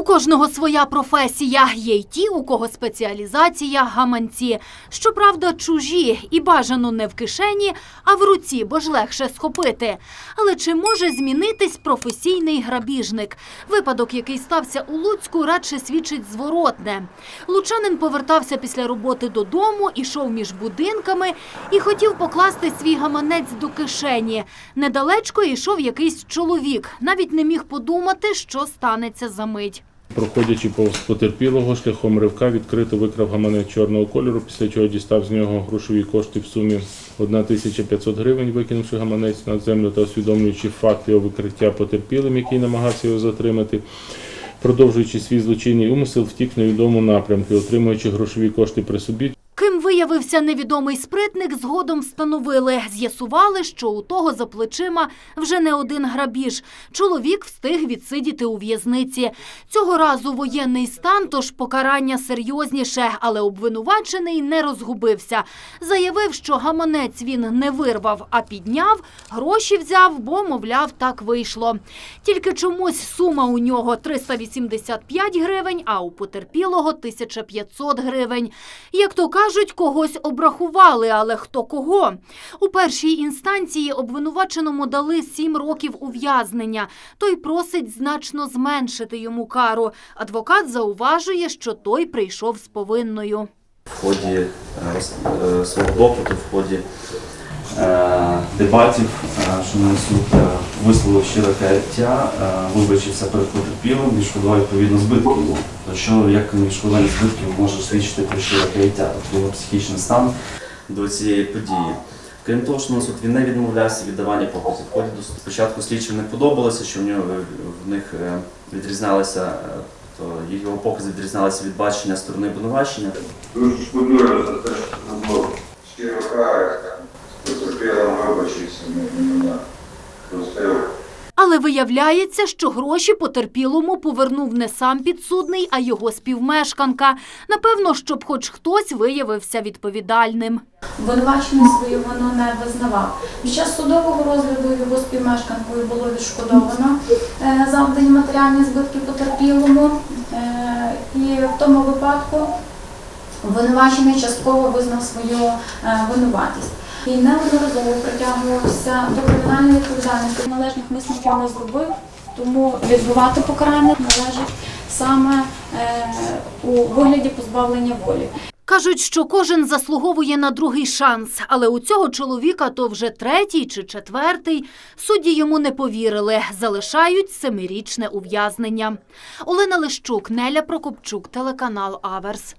У кожного своя професія. Є й ті, у кого спеціалізація гаманці. Щоправда, чужі і бажано не в кишені, а в руці, бо ж легше схопити. Але чи може змінитись професійний грабіжник? Випадок, який стався у Луцьку, радше свідчить зворотне. Лучанин повертався після роботи додому, ішов між будинками і хотів покласти свій гаманець до кишені. Недалечко йшов якийсь чоловік. Навіть не міг подумати, що станеться за мить. Проходячи повз потерпілого, шляхом ривка відкрито викрав гаманець чорного кольору, після чого дістав з нього грошові кошти в сумі 1500 гривень, викинувши гаманець на землю та усвідомлюючи факт його викриття потерпілим, який намагався його затримати. Продовжуючи свій злочинний умисел, втік в невідому напрямку, отримуючи грошові кошти при собі. Виявився невідомий спритник, згодом встановили. З'ясували, що у того за плечима вже не один грабіж. Чоловік встиг відсидіти у в'язниці. Цього разу воєнний стан, тож покарання серйозніше, але обвинувачений не розгубився. Заявив, що гаманець він не вирвав, а підняв, гроші взяв, бо, мовляв, так вийшло. Тільки чомусь сума у нього 385 гривень, а у потерпілого 1500 гривень. Як то кажуть, когось обрахували, але хто кого? У першій інстанції обвинуваченому дали сім років ув'язнення. Той просить значно зменшити йому кару. Адвокат зауважує, що той прийшов з повинною. в ході е, е, свого допиту, в ході е, дебатів, що несуть, е, висловив щире каяття, е, вибачився перед потерпілим, відшкодував відповідно збитків. То що як відшкодування збитків може свідчити про щире каяття, тобто його психічний стан до цієї події. Крім того, що на він не відмовлявся від давання показів. Ході до спочатку слідчим не подобалося, що в нього в них е, відрізнялися, е, то його покази відрізнялися від бачення сторони обвинувачення. Дуже шкодую за те, що зробив щиро каюся, потерпілим вибачився. Але виявляється, що гроші потерпілому повернув не сам підсудний, а його співмешканка. Напевно, щоб хоч хтось виявився відповідальним. Обвинувачений свою вину не визнавав. Під час судового розгляду його співмешканкою було відшкодовано е, завдані матеріальні збитки потерпілому. Е, І в тому випадку обвинувачений частково визнав свою е, винуватість. І неодноразово притягувався до кримінальної відповідальності. Належних висновків не зробив, тому відбувати покарання належить саме е, у вигляді позбавлення волі. Кажуть, що кожен заслуговує на другий шанс, але у цього чоловіка то вже третій чи четвертий. Судді йому не повірили, залишають семирічне ув'язнення. Олена Лищук, Неля Прокопчук, телеканал Аверс.